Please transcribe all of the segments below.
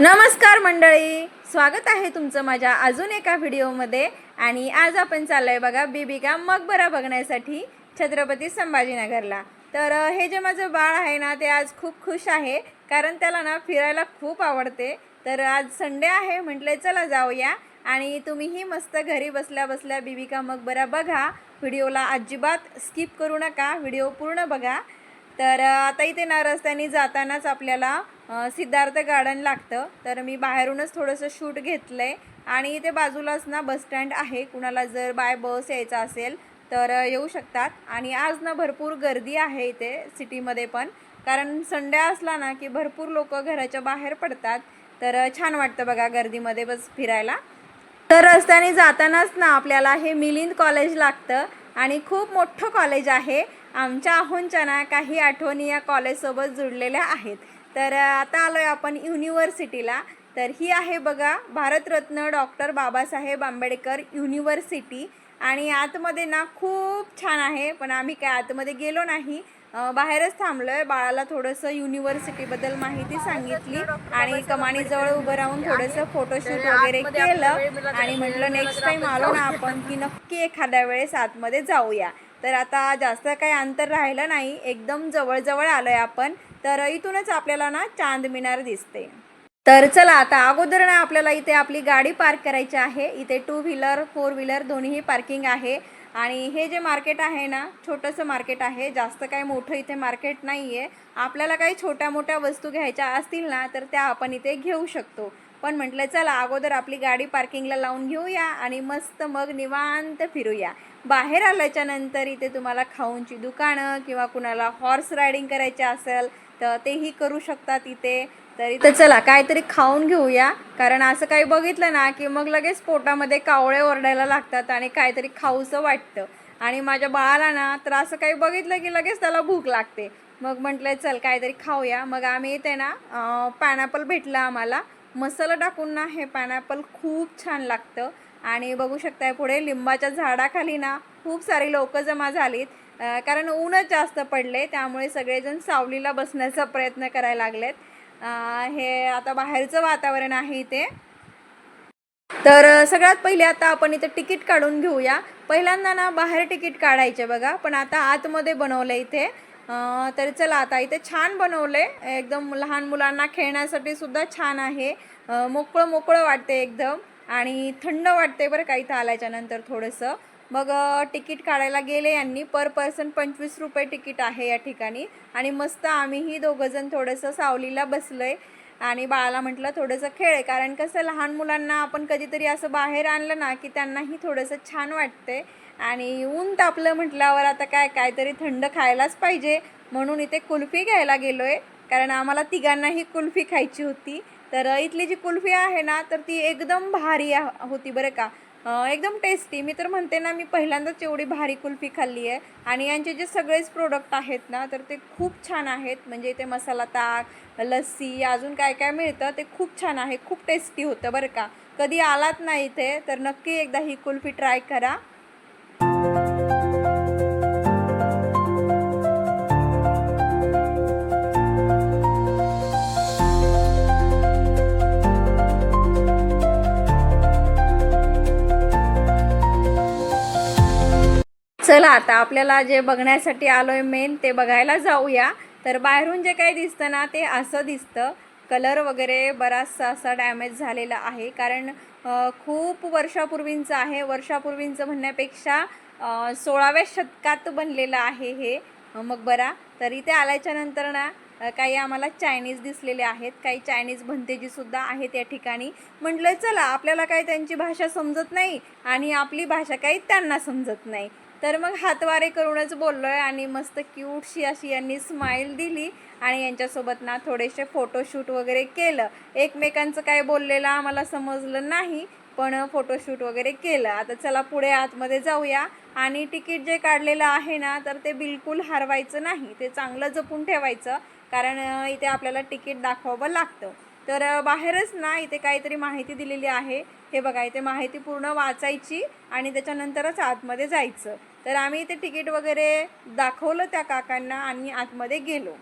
नमस्कार मंडळी. स्वागत आहे तुमचं माझ्या अजून एका व्हिडिओमध्ये. आणि आज आपण चाललोय बघा बीबिका मकबरा बघण्यासाठी छत्रपती संभाजीनगरला. तर हे जे माझं बाळ आहे ना ते आज खूप खुश आहे. कारण त्याला ना फिरायला खूप आवडते. तर आज संडे आहे म्हटले चला जाऊया. आणि तुम्हीही मस्त घरी बसल्या बसल्या बीबिका मकबरा बघा. व्हिडिओला अजिबात स्किप करू नका. व्हिडिओ पूर्ण बघा. तर आता इथे ना रस्त्याने जातानाच आपल्याला सिद्धार्थ गार्डन लागतं. तर मी बाहेरूनच थोडंसं शूट घेतलं आहे आणि इथे बाजूलाच ना बस स्टँड आहे. कुणाला जर बाय बस यायचं असेल तर येऊ शकतात. आणि आज ना भरपूर गर्दी आहे इथे सिटीमध्ये पण. कारण संडे असला ना की भरपूर लोक घराच्या बाहेर पडतात. तर छान वाटतं बघा गर्दीमध्ये बस फिरायला. तर रस्त्याने जातानाच ना आपल्याला हे मिलिंद कॉलेज लागतं. आणि खूप मोठं कॉलेज आहे. आमच्या आहोंच्या ना काही आठवणी या कॉलेजसोबत जुडलेल्या आहेत. तर आता आलो आहे आपण युनिव्हर्सिटीला तर ही आहे बघा भारतरत्न डॉक्टर बाबासाहेब आंबेडकर युनिव्हर्सिटी आणि आतमध्ये ना खूप छान आहे पण आम्ही काय आतमध्ये गेलो नाही. बाहेरच थांबलो आहे बाळाला थोडंसं युनिव्हर्सिटीबद्दल माहिती सांगितली आणि कमानीजवळ उभं राहून थोडंसं फोटोशूट वगैरे केलं आणि म्हटलं नेक्स्ट टाइम आलो ना आपण की नक्की एखाद्या वेळेस आतमध्ये जाऊया. तर आता जास्त काही अंतर राहिलं नाही एकदम जवळजवळ आलो आहे आपण. तर इथूनच आपल्याला ना चांद मिनार दिसते. तर चला आता अगोदर ना आपल्याला इथे आपली गाडी पार्क करायची आहे. इथे टू व्हीलर फोर व्हीलर दोन्हीही पार्किंग आहे. आणि हे जे मार्केट आहे ना छोटंसं मार्केट आहे. जास्त काही मोठं इथे मार्केट नाही आहे आपल्याला काही छोट्या मोठ्या वस्तू घ्यायच्या असतील ना तर त्या आपण इथे घेऊ शकतो. पण म्हटलं चला अगोदर आपली गाडी पार्किंगला लावून घेऊया आणि मस्त मग निवांत फिरूया. बाहेर आल्याच्यानंतर इथे तुम्हाला खाऊनची दुकानं किंवा कुणाला हॉर्स रायडिंग करायची असेल तर तेही करू शकतात इथे तर इथं चला काहीतरी खाऊन घेऊया. कारण असं काही बघितलं ना की मग लगेच पोटामध्ये कावळे ओरडायला लागतात आणि काहीतरी खाऊसं वाटतं. आणि माझ्या बाळाला ना तर असं काही बघितलं की लगेच त्याला भूक लागते. मग म्हटलं चल काहीतरी खाऊया. मग आम्ही इथे ना पायनॅपल भेटलं आम्हाला. मसाला टाकून ना हे पायनॅपल खूप छान लागतं. आणि बघू शकताय पुढे लिंबाच्या झाडाखाली ना खूप सारी लोक जमा झालीत. कारण ऊनच जास्त पडले त्यामुळे सगळेजण सावलीला बसण्याचा प्रयत्न करायला लागलेत. हे आता बाहेरचं वातावरण आहे इथे. तर सगळ्यात पहिले आता आपण इथे तिकीट काढून घेऊया. पहिल्यांदा ना बाहेर तिकीट काढायचे बघा पण आता आतमध्ये बनवलं इथे. तर चला आता इथे छान बनवलं आहे एकदम लहान मुलांना खेळण्यासाठी सुद्धा छान आहे. मोकळं मोकळं वाटते एकदम. आणि थंड वाटते बरं का इथं आल्याच्यानंतर थोडंसं. मग तिकीट काढायला गेले यांनी. पर पर्सन पंचवीस रुपये तिकीट आहे या ठिकाणी. आणि मस्त आम्हीही दोघंजण थोडंसं सावलीला बसलोय. आणि बाळाला म्हटलं थोडंसं खेळ कारण कसं लहान मुलांना आपण कधीतरी असं बाहेर आणलं ना की त्यांनाही थोडंसं छान वाटते आणि ऊन तापलं म्हटल्यावर आता काय काहीतरी थंड खायलाच पाहिजे. म्हणून इथे कुल्फी घ्यायला गेलो आहे कारण आम्हाला तिघांनाही कुल्फी खायची होती. तर इथली जी कुल्फी आहे ना तर ती एकदम भारी होती बरं का. एकदम टेस्टी मी तर म्हणते ना मी पहिल्यांदाच एवढी भारी कुल्फी खाल्ली आहे आणि यांचे जे सगळेच प्रोडक्ट आहेत ना तर ते खूप छान आहेत. म्हणजे इथे मसाला ताक लस्सी अजून काय काय मिळतं ते खूप छान आहे. खूप टेस्टी होतं बरं का. कधी आलात ना इथे तर नक्की एकदा ही कुल्फी ट्राय करा. चला आता आपल्याला जे बघण्यासाठी आलोय मेन ते बघायला जाऊया. तर बाहेरून जे काही दिसतं ना ते असं दिसतं. कलर वगैरे बराचसा असा डॅमेज झालेला आहे. कारण खूप वर्षापूर्वींचं आहे. वर्षापूर्वींचं म्हणण्यापेक्षा सोळाव्या शतकात बनलेलं आहे हे. मग मकबरा तर इथे आल्याच्यानंतर ना काही आम्हाला चायनीज दिसलेले आहेत. काही चायनीज भंतेजीसुद्धा आहेत या ठिकाणी. म्हटलं चला आपल्याला काही त्यांची भाषा समजत नाही आणि आपली भाषा काही त्यांना समजत नाही. तर मग हातवारे करूनच बोललो आहे आणि मस्त क्यूटशी अशी यांनी स्माईल दिली आणि यांच्यासोबत ना थोडेसे फोटोशूट वगैरे केलं. एकमेकांचं काय बोललेलं आम्हाला समजलं नाही पण फोटोशूट वगैरे केलं. आता चला पुढे आतमध्ये जाऊया. आणि तिकीट जे काढलेलं आहे ना तर ते बिलकुल हरवायचं नाही. ते चांगलं जपून ठेवायचं कारण इथे आपल्याला तिकीट दाखवावं लागतं. तर बाहेरच ना इथे काहीतरी माहिती दिलेली आहे. हे बघा इथे माहिती पूर्ण वाचायची आणि त्याच्यानंतरच आतमध्ये जायचं. तर आम्ही इथे तिकीट वगैरे दाखवलं त्या काकांना आणि आतमध्ये गेलो.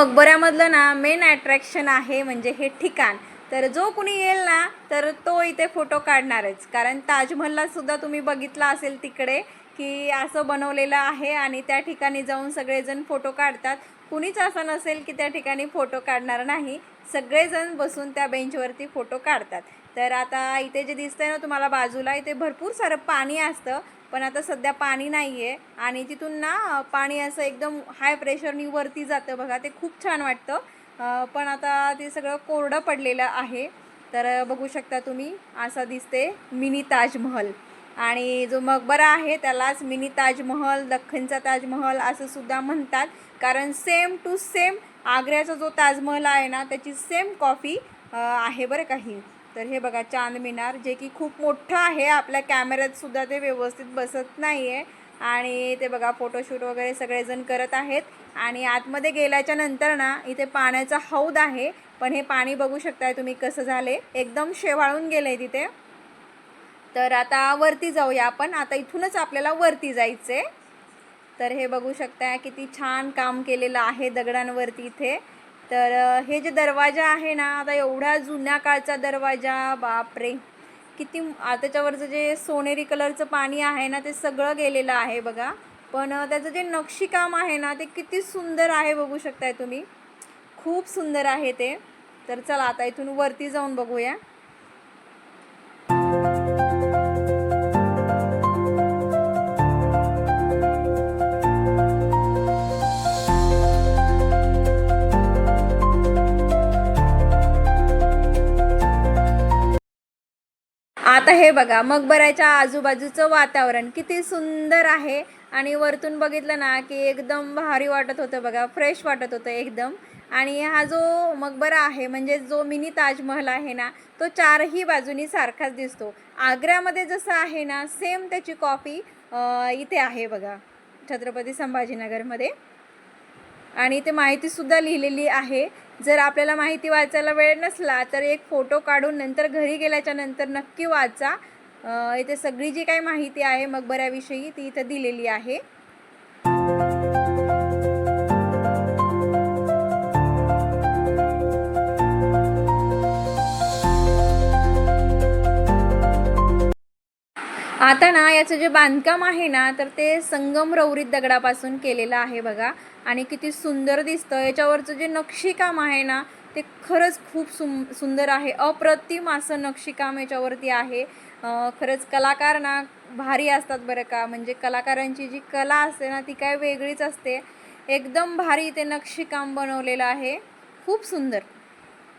मकबऱ्यामधलं ना मेन अट्रॅक्शन आहे म्हणजे हे ठिकाण. तर जो कुणी येईल ना तर तो इथे फोटो काढणारच. कारण ताजमहलला सुद्धा तुम्ही बघितला असेल तिकडे की असं बनवलेलं आहे आणि त्या ठिकाणी जाऊन सगळेजण फोटो काढतात. कुणीच असं नसेल की त्या ठिकाणी फोटो काढणार नाही. सगळेजण बसून त्या बेंचवरती फोटो काढतात. तर आता इथे जे दिसतंय ना तुम्हाला बाजूला इथे भरपूर सारं पाणी असतं पण आता सध्या पाणी नाही आहे आणि तिथून ना पाणी असं एकदम हाय प्रेशरनी वरती जातं बघा ते खूप छान वाटतं. पण आता ते सगळं कोरडं पडलेलं आहे. तर बघू शकता तुम्ही असं दिसते मिनी ताजमहल. आणि जो मकबरा आहे त्यालाच मिनी ताजमहल दख्खनचा ताजमहल असं सुद्धा म्हणतात. कारण सेम टू सेम आग्र्याचा जो ताजमहल आहे ना त्याची सेम कॉफी आहे बरं काही तर हे बघा चांद मिनार जे की खूप मोठं आहे. आपल्या कॅमेऱ्यातसुद्धा ते व्यवस्थित बसत नाही आहे आणि ते बघा फोटोशूट वगैरे सगळेजण करत आहेत. आणि आतमध्ये गेल्याच्यानंतर ना इथे पाण्याचा हौद आहे. पण हे पाणी बघू शकताय तुम्ही कसं झाले एकदम शेवाळून गेलंय तिथे. तर आता वरती जाऊया आपण. आता इथूनच आपल्याला वरती जायचं आहे तर हे बघू शकता किती छान काम केलेलं आहे दगडांवरती इथे. तर हे जे दरवाजा आहे ना आता एवढ्या जुन्या काळचा दरवाजा बापरे! किती त्याच्यावरचं जे सोनेरी कलरचं पाणी आहे ना ते सगळं गेलेलं आहे बघा. पण त्याचं जे नक्षीकाम आहे ना ते किती सुंदर आहे बघू शकताय तुम्ही. खूप सुंदर आहे ते. तर चला आता इथून वरती जाऊन बघूया. आता हे बघा मकबऱ्याच्या आजूबाजूचं वातावरण किती सुंदर आहे. आणि वरतून बघितलं ना की एकदम भारी वाटत होतं बघा फ्रेश वाटत होतं एकदम. आणि हा जो मकबरा आहे म्हणजे जो मिनी ताजमहल आहे ना तो चारही बाजूनी सारखाच दिसतो. आग्र्यामध्ये जसं आहे ना सेम त्याची कॉपी इथे आहे बघा छत्रपती संभाजीनगरमध्ये. आणि इथे माहितीसुद्धा लिहिलेली आहे. जर आपल्याला माहिती वाचायला वेळ नसला तर एक फोटो काढून नंतर घरी गेल्याच्यानंतर नक्की वाचा. इथे सगळी जी काही माहिती आहे मकबऱ्याविषयी ती इथं दिलेली आहे. आता ना याचं जे बांधकाम आहे ना तर ते संगमरवरीत दगडापासून केलेलं आहे बघा. आणि किती सुंदर दिसतं. याच्यावरचं जे नक्षीकाम आहे ना ते खरंच खूप सुं सुंदर आहे. अप्रतिम असं नक्षीकाम याच्यावरती आहे. खरंच कलाकार ना भारी असतात बरं का. म्हणजे कलाकारांची जी कला असते ना ती काय वेगळीच असते. एकदम भारी ते नक्षीकाम बनवलेलं आहे. खूप सुंदर.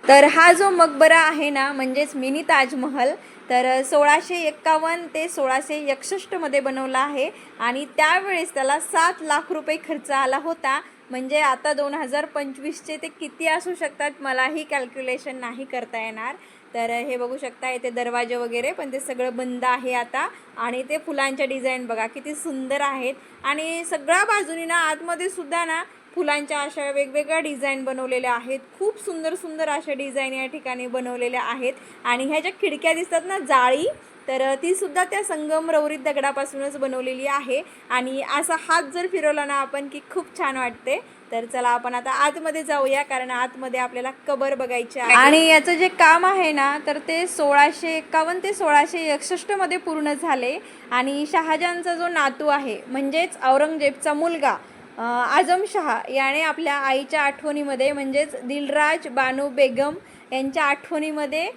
तर हा जो मकबरा आहे ना म्हणजेच मिनी ताजमहल तर सोळाशे एक्कावन्न ते सोळाशे एकसष्टमध्ये बनवला आहे आणि त्यावेळेस त्याला सात लाख रुपये खर्च आला होता. म्हणजे आता दोन हजार पंचवीसचे ते किती असू शकतात मलाही कॅल्क्युलेशन नाही करता येणार. तर हे बघू शकता इथे दरवाजे वगैरे पण ते सगळं बंद आहे आता. आणि ते फुलांच्या डिझाईन बघा किती सुंदर आहेत. आणि सगळ्या बाजूनी ना आतमध्ये सुद्धा ना फुलांच्या अशा वेगवेगळ्या डिझाईन बनवलेल्या आहेत. खूप सुंदर सुंदर अशा डिझाईन या ठिकाणी बनवलेल्या आहेत. आणि ह्या ज्या खिडक्या दिसतात ना जाळी तर ती सुद्धा त्या संगमरवरीत दगडापासूनच बनवलेली आहे. आणि असा हात जर फिरवला ना आपण की खूप छान वाटते. तर चला आपण आता आतमध्ये जाऊया कारण आतमध्ये आपल्याला कबर बघायची आहे. आणि याचं जे काम आहे ना तर ते सोळाशे एकावन्न ते सोळाशे एकसष्टमध्ये पूर्ण झाले. आणि शहाजहानचा जो नातू आहे म्हणजेच औरंगजेबचा मुलगा अ, आझमशहा याने आपल्या आईच्या आठवणीमध्ये म्हणजेच दिलराज बानू बेगम यांच्या आठवणीमध्ये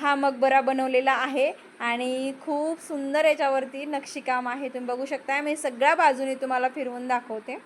हा मकबरा बनवलेला आहे. आणि खूप सुंदर याच्यावरती नक्षीकाम आहे. तुम्ही बघू शकता मी सगळ्या बाजूने तुम्हाला फिरवून दाखवते.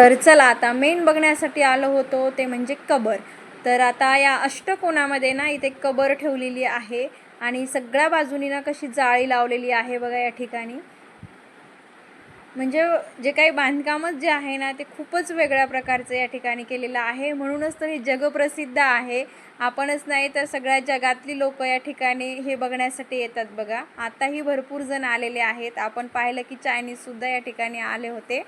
तर चला आता मेन बघण्यासाठी आलो होतो ते म्हणजे कबर. तर आता या अष्टकोनामध्ये ना इथे कबर ठेवलेली आहे आणि सगळ्या बाजूनी ना कशी जाळी लावलेली आहे बघा या ठिकाणी. म्हणजे जे काही बांधकामच जे आहे ना ते खूपच वेगळ्या प्रकारचं या ठिकाणी केलेलं आहे. म्हणूनच तर हे जगप्रसिद्ध आहे. आपणच नाही तर सगळ्या जगातली लोक या ठिकाणी हे बघण्यासाठी येतात बघा. आताही भरपूर जण आलेले आहेत. आपण पाहिलं की चायनीजसुद्धा या ठिकाणी आले होते.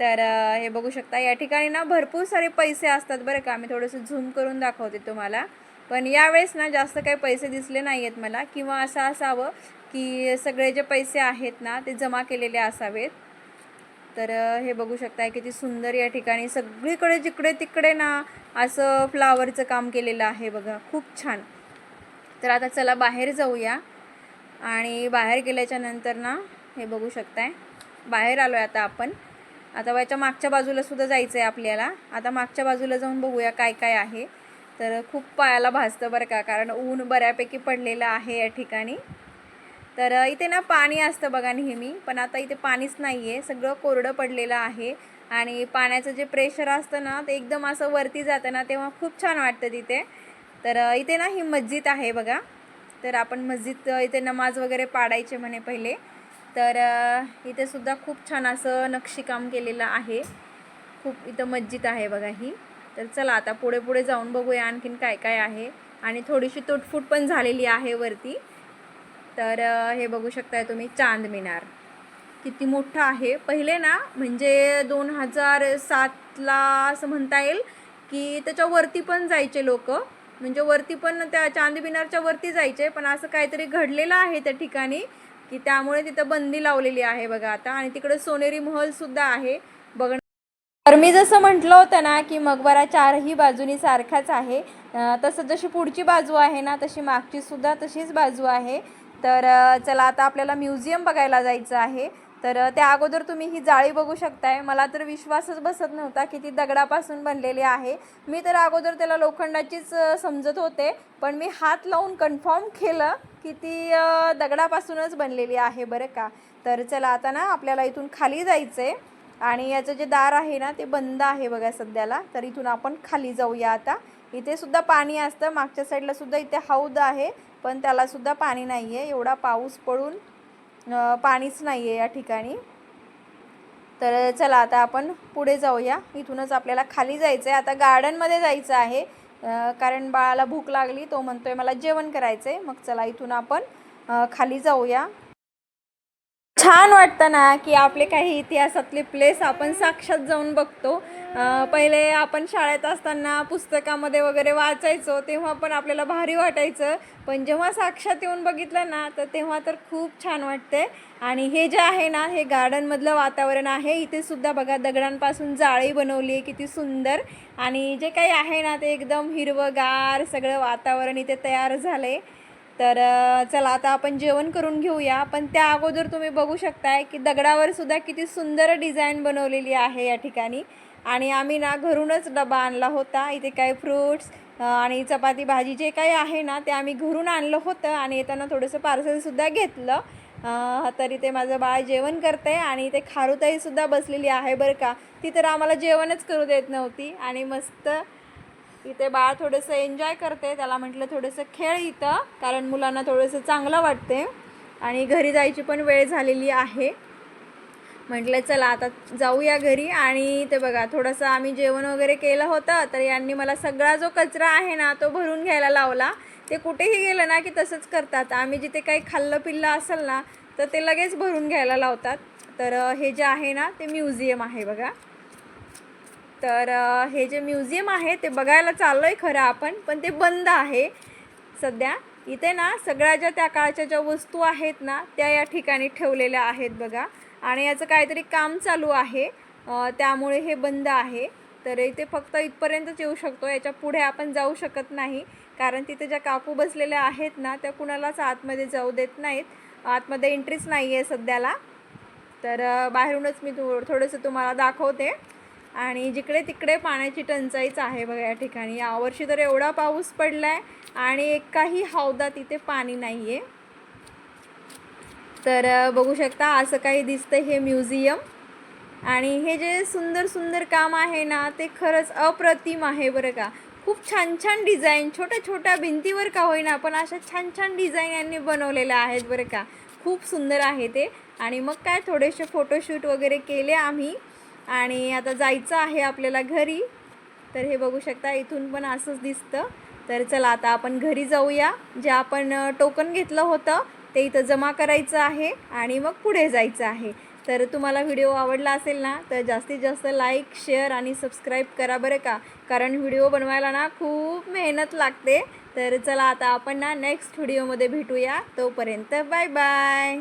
तर हे बघू शकता. या ठिकाणी ना भरपूर सारे पैसे असतात बरं का. मी थोडंसं झूम करून दाखवते तुम्हाला. पण यावेळेस ना जास्त काही पैसे दिसले नाही आहेत मला. किंवा असं असावं की सगळे जे पैसे आहेत ना ते जमा केलेले असावेत. तर हे बघू शकताय किती सुंदर या ठिकाणी सगळीकडे जिकडे तिकडे ना असं फ्लावरचं काम केलेलं आहे बघा. खूप छान. तर आता चला बाहेर जाऊया. आणि बाहेर गेल्याच्यानंतर ना हे बघू शकताय. बाहेर आलो आहे आता आपण. आता याच्या मागच्या बाजूला सुद्धा जायचं आहे आपल्याला. आता मागच्या बाजूला जाऊन बघूया काय काय आहे. तर खूप पायाला भाजतं बरं का कारण ऊन बऱ्यापैकी पडलेलं आहे या ठिकाणी. तर इथे ना पाणी असतं बघा नेहमी पण आता इथे पाणीच नाही आहे सगळं कोरडं पडलेलं आहे आणि पाण्याचं जे प्रेशर असतं ना ते एकदम असं वरती जातं ना तेव्हा खूप छान वाटतं तिथे. तर इथे ना ही मस्जिद आहे बघा. तर आपण मस्जिद इथे नमाज वगैरे पाडायचे म्हणे पहिले. तर इथे सुद्धा खूप छान असं नक्षीकाम केलेलं आहे. खूप इथं मस्जिद आहे बघा ही. तर चला आता पुढे पुढे जाऊन बघूया आणखीन काय काय आहे. आणि थोडीशी तुटफूट पण झालेली आहे वरती. तर हे बघू शकताय तुम्ही चांद मिनार. किती मोठं आहे. पहिले ना म्हणजे दोन हजार सातला असं म्हणता येईल की त्याच्यावरती पण जायचे लोक. म्हणजे वरती पण त्या चांद मिनारच्या वरती जायचे. पण असं काहीतरी घडलेलं आहे त्या ठिकाणी. की त्यामुळे तिथं बंदी लावलेली आहे बघा आता. आणि तिकडे सोनेरी महल सुद्धा आहे. बघणं तर मी जसं म्हटलं होतं ना की मकबरा चारही बाजूनी सारखाच आहे. तसं जशी पुढची बाजू आहे ना तशी मागची सुद्धा तशीच बाजू आहे. तर चला आता आपल्याला म्युझियम बघायला जायचं आहे. तर त्या अगोदर तुम्ही ही जाळी बघू शकताय. मला तर विश्वासच बसत नव्हता की ती दगडापासून बनलेली आहे. मी तर अगोदर त्याला लोखंडाचीच समजत होते. पण मी हात लावून कन्फर्म केलं की ती दगडापासूनच बनलेली आहे बरं का. तर चला आता ना आपल्याला इथून खाली जायचं आहे आणि याचं जे दार आहे ना ते बंद आहे बघा सध्याला. तर इथून आपण खाली जाऊया आता. इथे सुद्धा पाणी असतं. मागच्या साईडला सुद्धा इथे हौद आहे. पण त्याला सुद्धा पाणी नाही आहे एवढा पाऊस पडून पाणीच नाही आहे या ठिकाणी. तर चला आता आपण पुढे जाऊया. इथूनच आपल्याला खाली जायचं आहे आता गार्डनमध्ये जायचं आहे. कारण बाळाला भूक लागली तो म्हणतोय मला जेवण करायचं आहे मग चला इथून आपण खाली जाऊया. छान वाटतं ना की आपले काही इतिहासातले प्लेस आपण साक्षात जाऊन बघतो. पहिले आपण शाळेत असताना पुस्तकामध्ये वगैरे वाचायचो तेव्हा पण आपल्याला भारी वाटायचं. पण जेव्हा साक्षात येऊन बघितलं ना तर तेव्हा तर खूप छान वाटते आणि हे जे आहे ना हे गार्डनमधलं वातावरण आहे. इथे सुद्धा बघा दगडांपासून जाळी बनवली आहे किती सुंदर. आणि जे काही आहे ना ते एकदम हिरवंगार सगळं वातावरण इथे तयार झालं आहे तर चला आता आपण जेवण करून घेऊया. पण त्या अगोदर तुम्ही बघू शकताय की दगडावर सुद्धा किती सुंदर डिझाईन बनवलेली आहे या ठिकाणी. आणि आम्ही ना घरूनच डबा आणला होता. इथे काही फ्रूट्स आणि चपाती भाजी जे काही आहे ना ते आम्ही घरून आणलं होतं. आणि येताना थोडंसं पार्सलसुद्धा घेतलं. तर इथे माझं बाळ जेवण करते आणि इथे खारुताईसुद्धा बसलेली आहे बरं का. ती तर आम्हाला जेवणच करू देत नव्हती. आणि मस्त इथे बाळ थोडंसं एन्जॉय करते त्याला म्हटलं थोडंसं खेळ इथं कारण मुलांना थोडंसं चांगलं वाटते आणि घरी जायची पण वेळ झालेली आहे. म्हटलं चला आता जाऊया घरी आणि ते बघा थोडंसं आम्ही जेवण वगैरे केलं होतं तर यांनी मला सगळा जो कचरा आहे ना तो भरून घ्यायला लावला. ते कुठेही गेलं ना की तसंच करतात. आम्ही जिथे काही खाल्लं पिल्लं असेल ना तर ते लगेच भरून घ्यायला लावतात. तर हे जे आहे ना ते म्युझियम आहे बघा. तर हे जे म्युझियम आहे ते बघायला चाललो आहे खरं आपण पण ते बंद आहे सध्या. इथे ना सगळ्या ज्या त्या काळच्या ज्या वस्तू आहेत ना त्या या ठिकाणी ठेवलेल्या आहेत बघा. आणि याचं काहीतरी काम चालू आहे त्यामुळे हे बंद आहे. तर इथे फक्त इथपर्यंतच येऊ शकतो याच्यापुढे आपण जाऊ शकत नाही. कारण तिथे ज्या काकू बसलेल्या आहेत ना त्या कुणालाच आतमध्ये जाऊ देत नाहीत. आतमध्ये एंट्रीच नाही आहे सध्याला. तर बाहेरूनच मी थो थोडंसं तुम्हाला दाखवते. आणि जिकडे तिकडे पाण्याची टंचाईच आहे बघा या ठिकाणी. यावर्षी तर एवढा पाऊस पडला आहे आणि एकाही हौदात इथे पाणी नाही आहे तर बघू शकता असं काही दिसतं हे म्युझियम. आणि हे जे सुंदर सुंदर काम आहे ना ते खरंच अप्रतिम आहे बरं का. खूप छान छान डिझाईन छोट्या छोट्या भिंतीवर का होईना पण अशा छान छान डिझाईन यांनी बनवलेल्या आहेत बरं का. खूप सुंदर आहे ते. आणि मग काय थोडेसे फोटोशूट वगैरे केले आम्ही. आणि आता जायचं आहे आपल्याला घरी. तर हे बघू शकता इथून पण असंच दिसतं. तर चला आता आपण घरी जाऊया. जे आपण टोकन घेतलं होतं ते इथं जमा करायचं आहे आणि मग पुढे जायचं आहे. तर तुम्हाला व्हिडिओ आवडला असेल ना तर जास्तीत जास्त लाईक शेअर आणि सबस्क्राईब करा बरं का. कारण व्हिडिओ बनवायला ना खूप मेहनत लागते. तर चला आता आपण ना नेक्स्ट व्हिडिओमध्ये भेटूया. तोपर्यंत बाय बाय.